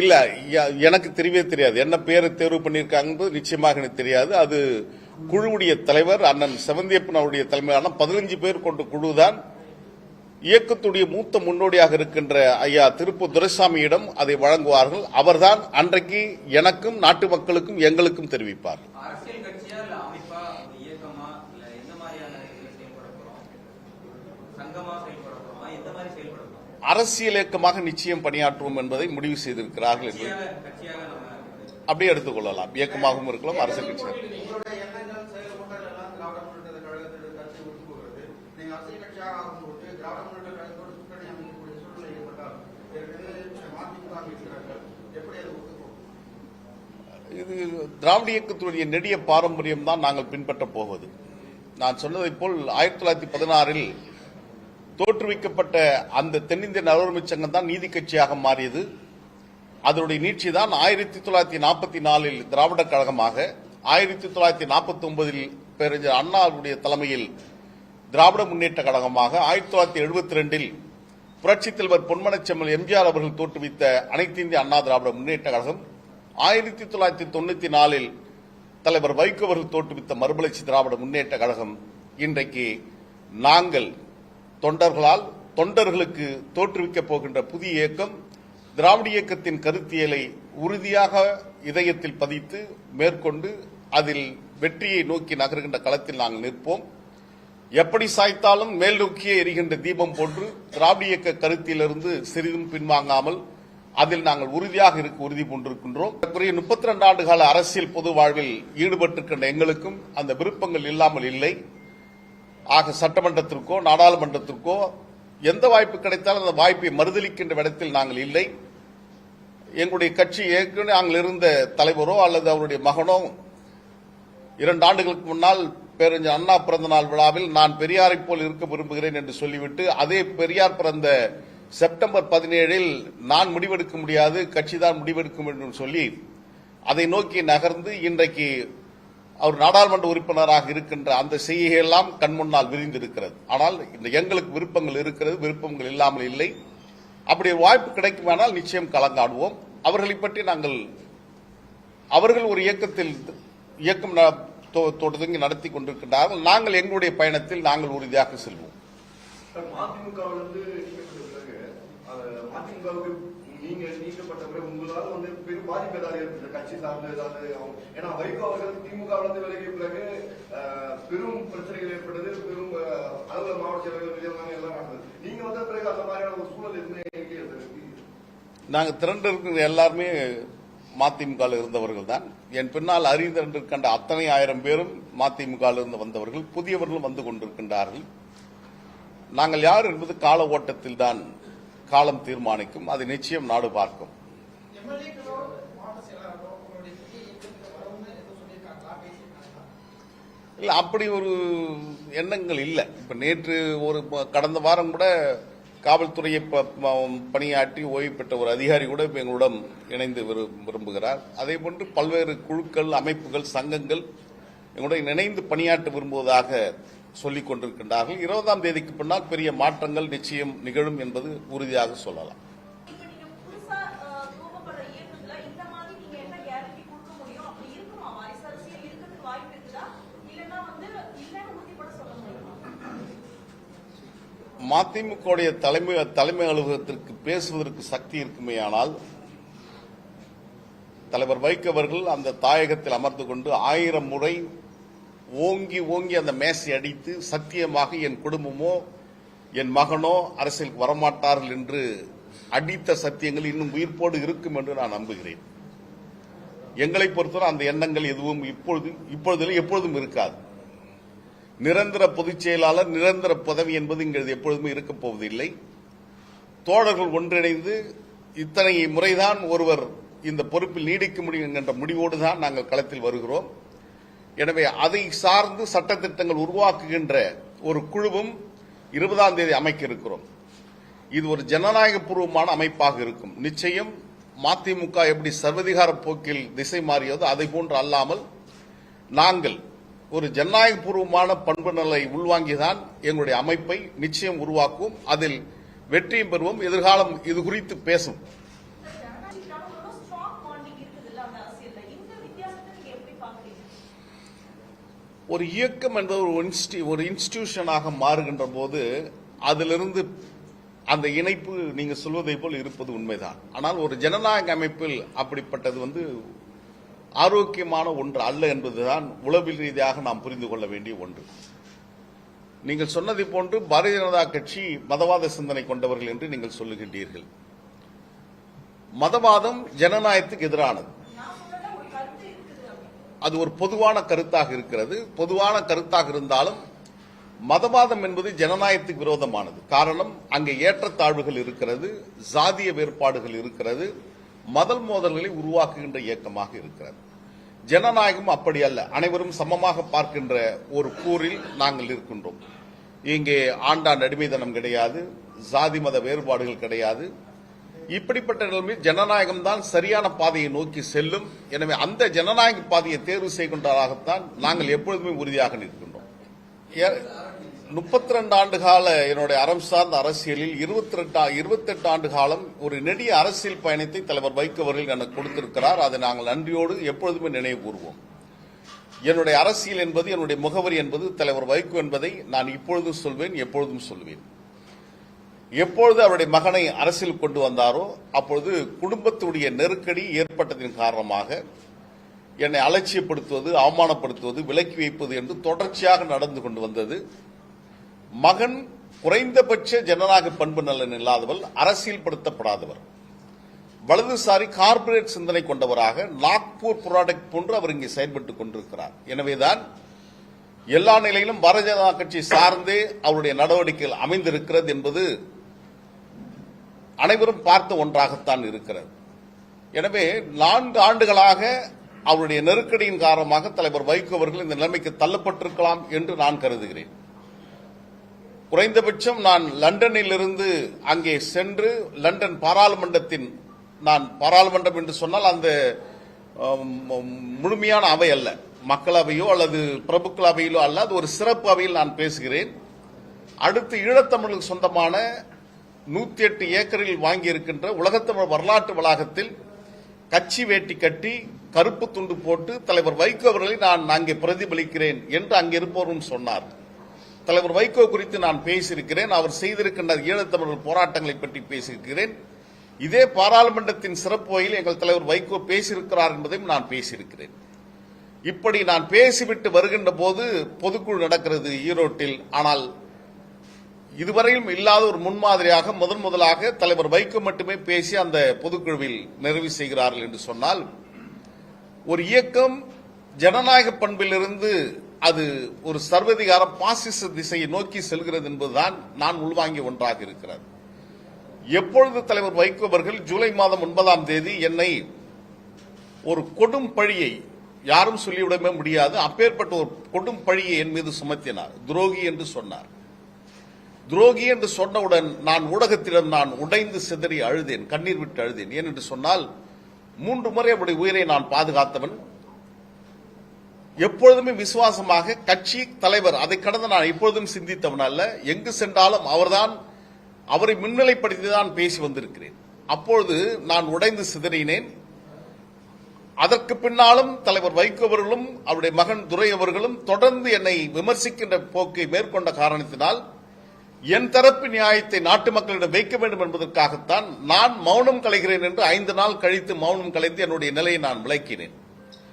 இல்ல எனக்கு தெரியவே தெரியாது. என்ன பேரை தேர்வு பண்ணியிருக்காங்க நிச்சயமாக எனக்கு தெரியாது. அது குழுவுடைய தலைவர் அண்ணன் செவந்தியப்பன் அவருடைய தலைமையிலான பதினஞ்சு பேர் கொண்ட குழுதான். இயக்கத்துடைய மூத்த முன்னோடியாக இருக்கின்ற ஐயா திருப்பூர் துரைசாமியிடம் அதை வழங்குவார்கள். அவர்தான் அன்றைக்கு எனக்கும் நாட்டு மக்களுக்கும் எங்களுக்கும் தெரிவிப்பார். சங்கமா? அரசியல் இயக்கமாக நிச்சயம் பணியாற்றுவோம் என்பதை முடிவு செய்திருக்கிறார்கள் என்று அப்படியே எடுத்துக்கொள்ளலாம். இயக்கமாகவும் இருக்கலாம் அரசியல் கழகத்திற்கு கட்சி இது திராவிட இயக்கத்துடைய நெடிய பாரம்பரியம் தான் நாங்கள் பின்பற்றப் போவது. நான் சொன்னதைப் போல் ஆயிரத்தி தொள்ளாயிரத்தி பதினாறில் தோற்றுவிக்கப்பட்ட அந்த தென்னிந்திய நலவுரிமை சங்கம் தான் நீதி கட்சியாக மாறியது. அதனுடைய நீட்சி தான் ஆயிரத்தி தொள்ளாயிரத்தி நாற்பத்தி நாலில் திராவிட கழகமாக ஆயிரத்தி தொள்ளாயிரத்தி நாற்பத்தி ஒன்பதில் பேரறிஞர் அண்ணாவுடைய தலைமையில் திராவிட முன்னேற்ற கழகமாக ஆயிரத்தி தொள்ளாயிரத்தி எழுபத்தி ரெண்டில் புரட்சித் தலைவர் பொன்மனச்செம்மல் எம்ஜிஆர் அவர்கள் தோற்றுவித்த அனைத்து இந்திய அண்ணா திராவிட முன்னேற்ற கழகம் ஆயிரத்தி தொள்ளாயிரத்தி தொண்ணூத்தி நாலில் தலைவர் வைகோ அவர்கள் தோற்றுவித்த மறுமலர்ச்சி திராவிட முன்னேற்ற கழகம் இன்றைக்கு நாங்கள் தொண்டர்களால் தொண்டர்களுக்கு தோற்றுவிக்கப் போகின்ற புதிய இயக்கம் திராவிட இயக்கத்தின் கருத்தியலை உறுதியாக இதயத்தில் பதித்து மேற்கொண்டு அதில் வெற்றியை நோக்கி நகர்கின்ற களத்தில் நாங்கள் நிற்போம். எப்படி சாய்த்தாலும் மேல் நோக்கியே எரிகின்ற தீபம் போன்று திராவிட இயக்க கருத்திலிருந்து சிறிதும் பின்வாங்காமல் அதில் நாங்கள் உறுதியாக இருக்க உறுதி பூண்டிருக்கின்றோம். குறைய முப்பத்தி ரெண்டு ஆண்டு கால அரசியல் பொது வாழ்வில் ஈடுபட்டிருக்கின்ற எங்களுக்கும் அந்த விருப்பங்கள் இல்லாமல் இல்லை. ஆக சட்டமன்றத்திற்கோ நாடாளுமன்றத்திற்கோ எந்த வாய்ப்பு கிடைத்தாலும் அந்த வாய்ப்பை மறுதளிக்கின்ற இடத்தில் நாங்கள் இல்லை. எங்களுடைய கட்சி ஏற்கனவே நாங்கள் இருந்த தலைவரோ அல்லது அவருடைய மகனோ இரண்டு ஆண்டுகளுக்கு முன்னால் பேரறிஞர் அண்ணா பிறந்த நாள் விழாவில் நான் பெரியாரைப் போல் இருக்க விரும்புகிறேன் என்று சொல்லிவிட்டு அதே பெரியார் பிறந்த செப்டம்பர் பதினேழில் நான் முடிவெடுக்க முடியாது கட்சி தான் முடிவெடுக்கும் என்று சொல்லி அதை நோக்கி நகர்ந்து இன்றைக்கு அவர் நாடாளுமன்ற உறுப்பினராக இருக்கின்ற அந்த செய்கையெல்லாம் கண் முன்னால் விரிந்திருக்கிறது. ஆனால் இந்த எங்களுக்கு விருப்பங்கள் இருக்கிறது விருப்பங்கள் இல்லாமல் இல்லை. அப்படி வாய்ப்பு கிடைக்குமானால் நிச்சயம் கலந்தாடுவோம். அவர்களை பற்றி நாங்கள் அவர்கள் ஒரு இயக்கத்தில் இயக்கம் ந- தொ- தொடங்கி நடத்தி கொண்டிருக்கின்றார்கள். நாங்கள் எங்களுடைய பயணத்தில் நாங்கள் உறுதியாக செல்வோம். நீங்க நீக்கப்பட்ட பிறகு உங்களால வந்து பெரும் பாதிப்பு ஏதாவது ஏற்பட்டு கட்சி சார்ந்து ஏதாவது ஏன்னா வைகோ அவர்கள் திமுகவுல இருந்து விலகிய பிறகு பெரும் பிரச்சனைகள் ஏற்பட்டது பெரும் அஹ், மாவட்ட செயலர்கள் எல்லாம் நடந்தது. நீங்க வந்த பிறகு அந்த மாதிரியான ஒரு சூழல் எதுவுமே எங்கே நாங்கள் திரண்டு இருக்கிற எல்லாருமே மதிமுக இருந்தவர்கள் தான். என் பின்னால் அறிந்திரண்டு கண்ட அத்தனை ஆயிரம் பேரும் மதிமுக இருந்து வந்தவர்கள் புதியவர்களும் வந்து கொண்டிருக்கின்றார்கள். நாங்கள் யார் என்பது கால ஓட்டத்தில் தான் காலம் தீர்மானிக்கும். அது நிச்சயம் நாடு பார்க்கும். இல்லை இல்ல அப்படி ஒரு எண்ணங்கள் இல்லை. இப்ப நேற்று ஒரு கடந்த வாரம் கூட காவல்துறையை ப- பணியாற்றி ஓய்வு பெற்ற ஒரு அதிகாரி கூட இப்போ எங்களுடன் இணைந்து விரும்புகிறார். அதே போன்று பல்வேறு குழுக்கள் அமைப்புகள் சங்கங்கள் எங்களுடன் இணைந்து பணியாற்ற விரும்புவதாக சொல்லிக் கொண்டிருக்கின்றார்கள். இருபதாம் தேதிக்கு பின்னால் பெரிய மாற்றங்கள் நிச்சயம் நிகழும் என்பது உறுதியாக சொல்லலாம். இருக்குமா? மதிமுகவுடைய தலைமை தலைமை அலுவலகத்திற்கு பேசுவதற்கு சக்தி இருக்குமேயானால் தலைவர் வைகோ அவர்கள் அந்த தாயகத்தில் அமர்ந்து கொண்டு ஆயிரம் முறை ஓங்கி ஓங்கி அந்த மேசை அடித்து சத்தியமாக என் குடும்பமோ என் மகனோ அரசியலுக்கு வரமாட்டார்கள் என்று அடித்த சத்தியங்கள் இன்னும் உயிர்ப்போடு இருக்கும் என்று நான் நம்புகிறேன். எங்களை பொறுத்தவரை அந்த எண்ணங்கள் எதுவும் இப்பொழுது இப்பொழுதில் எப்பொழுதும் இருக்காது. நிரந்தர பொதுச் செயலாளர் நிரந்தர பதவி என்பது இங்கு எப்பொழுதுமே இருக்கப் போவதில்லை. தோழர்கள் ஒன்றிணைந்து இத்தனை முறைதான் ஒருவர் இந்த பொறுப்பில் நீடிக்க முடியும் என்கின்ற முடிவோடு தான் நாங்கள் களத்தில் வருகிறோம். எனவே அதை சார்ந்து சட்டத்திட்டங்கள் உருவாக்குகின்ற ஒரு குழுவும் இருபதாம் தேதி அமைக்க இருக்கிறோம். இது ஒரு ஜனநாயக பூர்வமான அமைப்பாக இருக்கும். நிச்சயம் மதிமுக எப்படி சர்வதிகார போக்கில் திசை மாறியதோ அதை போன்று அல்லாமல் நாங்கள் ஒரு ஜனநாயக பூர்வமான பண்பு நிலை உள்வாங்கிதான் எங்களுடைய அமைப்பை நிச்சயம் உருவாக்குவோம். அதில் வெற்றியும் பெறுவோம். எதிர்காலம் இது குறித்து பேசும். ஒரு இயக்கம் என்பது ஒரு இன்ஸ்டி ஒரு இன்ஸ்டிடியூஷனாக மாறுகின்ற போது அதிலிருந்து அந்த இணைப்பு நீங்க சொல்வதை போல் இருப்பது உண்மைதான். ஆனால் ஒரு ஜனநாயக அமைப்பில் அப்படிப்பட்டது வந்து ஆரோக்கியமான ஒன்று அல்ல என்பதுதான் உளவில் ரீதியாக நாம் புரிந்து கொள்ள வேண்டிய ஒன்று. நீங்கள் சொன்னதை போன்று பாரதிய ஜனதா கட்சி மதவாத சிந்தனை கொண்டவர்கள் என்று நீங்கள் சொல்லுகின்றீர்கள். மதவாதம் ஜனநாயகத்துக்கு எதிரானது நான் சொல்றத ஒரு கருத்து இருக்குது அப்படின்னு அது ஒரு பொதுவான கருத்தாக இருக்கிறது. பொதுவான கருத்தாக இருந்தாலும் மதவாதம் என்பது ஜனநாயகத்துக்கு விரோதமானது. காரணம் அங்கே ஏற்றத்தாழ்வுகள் இருக்கிறது சாதிய வேறுபாடுகள் இருக்கிறது மதல் மோதல்களை உருவாக்குகின்ற இயக்கமாக இருக்கிறது. ஜனநாயகம் அப்படி அல்ல. அனைவரும் சமமாக பார்க்கின்ற ஒரு கூறில் நாங்கள் இருக்கின்றோம் இங்கே ஆண்டாண்டு அடிமைதனம் கிடையாது சாதி மத வேறுபாடுகள் கிடையாது. இப்படிப்பட்ட நிலைமையில் ஜனநாயகம் தான் சரியான பாதையை நோக்கி செல்லும். எனவே அந்த ஜனநாயக பாதையை தேர்வு செய்கின்றதாகத்தான் நாங்கள் எப்பொழுதுமே உறுதியாக நிற்கின்றோம். முப்பத்தி ரெண்டு ஆண்டு கால என்னுடைய அறம் சார்ந்த அரசியலில் இருபத்தி ரெண்டு இருபத்தெட்டு ஆண்டு காலம் ஒரு நெடிய அரசியல் பயணத்தை தலைவர் வைகோ அவர்கள் எனக்கு கொடுத்திருக்கிறார். அதை நாங்கள் நன்றியோடு எப்பொழுதுமே நினைவு கூறுவோம். என்னுடைய அரசியல் என்பது என்னுடைய முகவரி என்பது தலைவர் வைகோ என்பதை நான் இப்பொழுதும் சொல்வேன் எப்பொழுதும் சொல்வேன். எப்பொழுது அவருடைய மகனை அரசியல் கொண்டு வந்தாரோ அப்பொழுது குடும்பத்துடைய நெருக்கடி ஏற்பட்டதின் காரணமாக என்னை அலட்சியப்படுத்துவது அவமானப்படுத்துவது விலக்கி வைப்பது என்று தொடர்ச்சியாக நடந்து கொண்டு வந்தது. மகன் குறைந்தபட்ச ஜனநாயக பண்பு நலன் இல்லாதவர் அரசியல்படுத்தப்படாதவர். வலதுசாரி கார்ப்பரேட் சிந்தனை கொண்டவராக நாக்பூர் புராடக்ட் போன்று அவர் இங்கே செயல்பட்டுக் கொண்டிருக்கிறார். எனவேதான் எல்லா நிலையிலும் பாரதிய ஜனதா கட்சி சார்ந்தே அவருடைய நடவடிக்கைகள் அமைந்திருக்கிறது என்பது அனைவரும் பார்த்த ஒன்றாகத்தான் இருக்கிறது. எனவே நான்கு ஆண்டுகளாக அவருடைய நெருக்கடியின் காரணமாக தலைவர் வைகோ அவர்கள் இந்த நிலைமைக்கு தள்ளப்பட்டிருக்கலாம் என்று நான் கருதுகிறேன். குறைந்தபட்சம் நான் லண்டனில் இருந்து அங்கே சென்று லண்டன் பாராளுமன்றத்தின் நான் பாராளுமன்றம் என்று சொன்னால் அந்த முழுமையான அவை அல்ல. மக்களவையோ அல்லது பிரபுக்கள் அவையிலோ அல்ல அது ஒரு சிறப்பு அவையில் நான் பேசுகிறேன். அடுத்து ஈழத்தமிழுக்கு சொந்தமான நூத்தி எட்டு ஏக்கரில் வாங்கியிருக்கின்ற உலகத்தமிழ் வரலாற்று வளாகத்தில் கட்சி வேட்டி கட்டி கருப்பு துண்டு போட்டு தலைவர் வைகோ அவர்களை நான் அங்கே பிரதிபலிக்கிறேன் என்று அங்கே இருப்பவரும் சொன்னார். தலைவர் வைகோ குறித்து நான் பேசியிருக்கிறேன். அவர் செய்திருக்கின்ற ஈழத்தமிழர் போராட்டங்களை பற்றி பேசியிருக்கிறேன். இதே பாராளுமன்றத்தின் சிறப்பு வகையில் எங்கள் தலைவர் வைகோ பேசியிருக்கிறார் என்பதையும் நான் பேசியிருக்கிறேன். இப்படி நான் பேசிவிட்டு வருகின்ற போது பொதுக்குழு நடக்கிறது ஈரோட்டில். ஆனால் இதுவரையிலும் இல்லாத ஒரு முன்மாதிரியாக முதன் முதலாக தலைவர் வைகோ மட்டுமே பேசி அந்த பொதுக்குழுவில் நிறைவு செய்கிறார்கள் என்று சொன்னால் ஒரு இயக்கம் ஜனநாயக பண்பிலிருந்து அது ஒரு சர்வதிகார பாசிச திசையை நோக்கி செல்கிறது என்பதுதான் நான் உள்வாங்கிய ஒன்றாக இருக்கிறது. எப்பொழுது தலைவர் வைகோ அவர்கள் ஜூலை மாதம் ஒன்பதாம் தேதி என்னை ஒரு கொடும் பழியை யாரும் சொல்லிவிடவே முடியாது அப்பேற்பட்ட ஒரு கொடும் பழியை என் மீது சுமத்தினார் துரோகி என்று சொன்னார். துரோகி என்று சொன்னவுடன் நான் ஊடகத்திடம் நான் உடைந்து சிதறி அழுதேன் கண்ணீர் விட்டு அழுதேன். ஏன் என்று சொன்னால் மூன்று முறை அவருடைய உயிரை நான் பாதுகாத்தவன். எப்பொழுதுமே விசுவாசமாக கட்சி தலைவர் அதை கடந்து நான் எப்பொழுதும் சிந்தித்தவன் அல்ல. எங்கு சென்றாலும் அவர்தான் அவரை முன்னிலைப்படுத்தி தான் பேசி வந்திருக்கிறேன். அப்பொழுது நான் உடைந்து சிதறினேன். அதற்கு பின்னாலும் தலைவர் வைகோ அவர்களும் அவருடைய மகன் துரை அவர்களும் தொடர்ந்து என்னை விமர்சிக்கின்ற போக்கை மேற்கொண்ட காரணத்தினால் என் தரப்பு நியாயத்தை நாட்டு மக்களிடம் வைக்க வேண்டும் என்பதற்காகத்தான் நான் மௌனம் கலைகிறேன் என்று ஐந்து நாள் கழித்து மௌனம் கலைத்து என்னுடைய நிலையை நான் விளக்கினேன்.